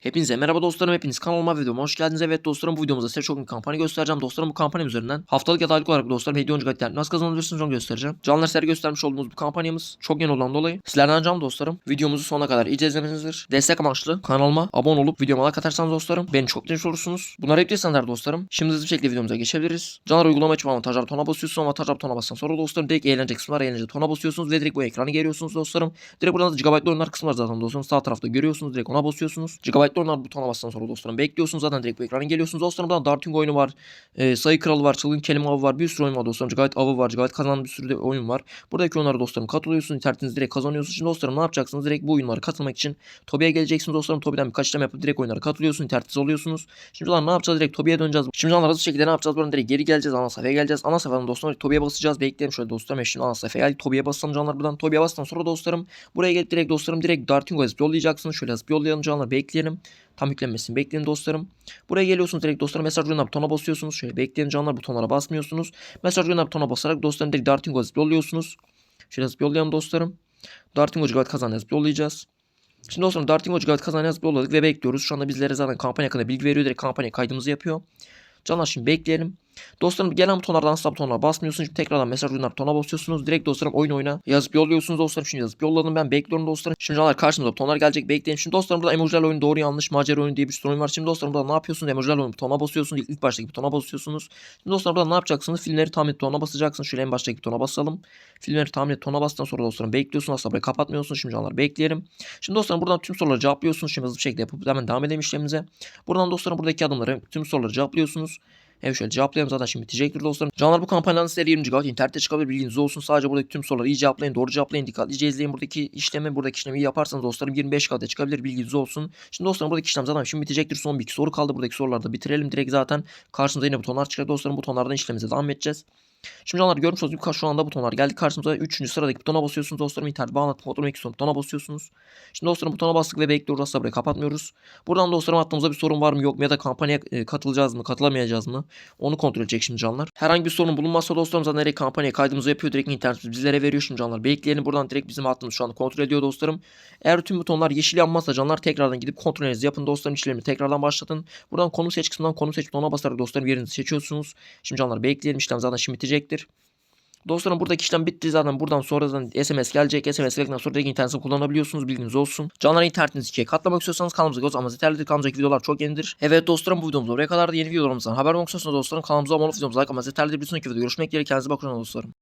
Hepinize merhaba dostlarım hepiniz kanalıma videoma hoş geldiniz. Evet dostlarım bu videomuzda size çok bir kampanya göstereceğim. Dostlarım bu kampanya üzerinden haftalık ya da aylık olarak dostlarım hediye oyuncu kayıtlarını nasıl kazanabilirsiniz onu göstereceğim. Canlar sizlere göstermiş olduğumuz bu kampanyamız çok yeni olan dolayı sizlerden ricam dostlarım videomuzu sonuna kadar iyice izlemenizdir. Destek amaçlı kanalıma abone olup videoma like atarsanız dostlarım beni çok dinlemiş olursunuz. Bunları yaptıysanız eğer dostlarım şimdi hızlı bir şekilde videomuza geçebiliriz. Canlar uygulama için avantajlar tona basıyorsunuz avantajlar tona bassan sonra dostlarım direkt eğlence kısmı var eğlence tona basıyorsunuz ve direkt bu ekranı geliyorsunuz dostlarım. Direkt buradan da gigabaytlı oyunlar kısmı zaten dostlarım sağ tarafta görüyorsunuz direkt ona basıyorsunuz. Gigabaytlı oyunlar butona bassan sonra dostlarım bekliyorsunuz zaten direkt bu ekrana geliyorsunuz dostlarım. Buradan Darting oyunu var, e, sayı kralı var, çılgın kelime avı var, bir sürü oyun var dostlarım. Gayet avı var, gayet kazanan bir sürü de oyun var. Buradaki oyunlara dostlarım katılıyorsunuz, internetinizi direkt kazanıyorsunuz. Şimdi dostlarım ne yapacaksınız? Direkt bu oyunlara katılmak için Tobi'ye geleceksiniz dostlarım. Tobi'den birkaç işlem yapıp direkt oyunlara katılıyorsunuz, internetiniz oluyorsunuz. Şimdi lan ne yapacağız? Direkt Tobi'ye döneceğiz. Şimdi lan hızlı şekilde ne yapacağız? Buradan direkt geri geleceğiz. Ana sayfaya geleceğiz. Ana sayfadan dostlarım Tobi'ye basacağız. Bekleyelim şöyle dostlarım. E Şimdi ana sayfaya geldik. Tobi'ye basalım canlar buradan. Tobi'ye bastıktan sonra dostlarım buraya gelip direkt dostlarım direkt Dartingo yazıp yollayacaksınız. Şöyle yazıp yollayalım canlar. Bekleyelim. Tam yüklenmesini bekleyin dostlarım. Buraya geliyorsunuz direkt dostlarım mesaj gönder butona basıyorsunuz. Şöyle bekleyin canlar butonlara basmıyorsunuz. Mesaj gönder butona basarak dostlarım direkt Dartingo yazıp yolluyorsunuz. Şöyle yazıp yollayalım dostlarım. Dartingo Cigat kazan yazıp yollayacağız. Şimdi dostlarım Dartingo Cigat kazan yazıp yolladık ve bekliyoruz. Şu anda bizlere zaten kampanya hakkında bilgi veriyor. Direkt kampanya kaydımızı yapıyor. Canlar şimdi bekleyelim. Dostlarım gelen butonlardan asla butonlara basmıyorsunuz. Şimdi tekrardan mesaj gönder butona basıyorsunuz. Direkt dostlarım oyun oyna yazıp yolluyorsunuz dostlarım. Şimdi yazıp yolladım ben bekliyorum dostlarım. Şimdi canlar karşımıza butonlar gelecek bekleyin. Şimdi dostlarım burada emojiler oyunu doğru yanlış macera oyunu diye bir sürü oyun var. Şimdi dostlarım burada ne yapıyorsunuz? Emojiler oyunu butona basıyorsunuz. İlk, ilk baştaki butona basıyorsunuz. Şimdi dostlarım burada ne yapacaksınız? Filmleri tahmin et butona basacaksınız. Şöyle en baştaki butona basalım. Filmleri tahmin et butona bastıktan sonra dostlarım bekliyorsunuz. Asla burayı kapatmıyorsunuz. Şimdi canlar bekleyelim. Şimdi dostlarım buradan tüm soruları cevaplıyorsunuz. Şimdi hızlı bir şekilde yapıp hemen devam edelim işlemimize. Buradan dostlarım buradaki adımları tüm soruları cevaplıyorsunuz. Evet şöyle cevaplayalım zaten şimdi bitecektir dostlarım. Canlar bu kampanyanın sizlere 20 GB internette çıkabilir bilginiz olsun. Sadece buradaki tüm soruları iyi cevaplayın, doğru cevaplayın, dikkatlice izleyin. Buradaki işlemi, buradaki işlemi iyi yaparsanız dostlarım 25 GB'da çıkabilir bilginiz olsun. Şimdi dostlarım buradaki işlem zaten şimdi bitecektir. Son bir iki soru kaldı. Buradaki soruları da bitirelim direkt zaten. Karşımıza yine butonlar çıkacak dostlarım. Butonlardan işlemimize devam edeceğiz. Şimdi canlar görmüş olduğunuz gibi şu anda butonlar geldi karşımıza. 3. sıradaki butona basıyorsunuz dostlarım. İnternet bağlantı kontrol iki butona basıyorsunuz. Şimdi dostlarım butona bastık ve bekliyoruz. Asla burayı kapatmıyoruz. Buradan dostlarım aklımıza bir sorun var mı yok mu ya da kampanyaya e, katılacağız mı katılamayacağız mı? Onu kontrol edecek şimdi canlar. Herhangi bir sorun bulunmazsa dostlarım zaten direkt kampanya kaydımızı yapıyor. Direkt internetimiz bizlere veriyor şimdi canlar. Bekleyelim buradan direkt bizim hattımız şu anda kontrol ediyor dostlarım. Eğer tüm butonlar yeşil yanmazsa canlar tekrardan gidip kontrolünüzü yapın dostlarım. işlemini tekrardan başlatın. Buradan konu seç kısmından konu seç butonuna basarak dostlarım yerinizi seçiyorsunuz. Şimdi canlar bekleyelim işlem zaten şimdi bitecektir. Dostlarım buradaki işlem bitti zaten buradan sonradan SMS gelecek. SMS geldikten sonra direkt interneti kullanabiliyorsunuz bilginiz olsun. Canlar internetinizi ikiye katlamak istiyorsanız kanalımıza göz ama yeterlidir. Kanalımızdaki videolar çok yenidir. Evet dostlarım bu videomuz oraya kadar da yeni videolarımızdan haber olmak istiyorsanız dostlarım kanalımıza abone olup videomuza like ama yeterlidir. Bir sonraki videoda görüşmek dileğiyle kendinize bakın dostlarım.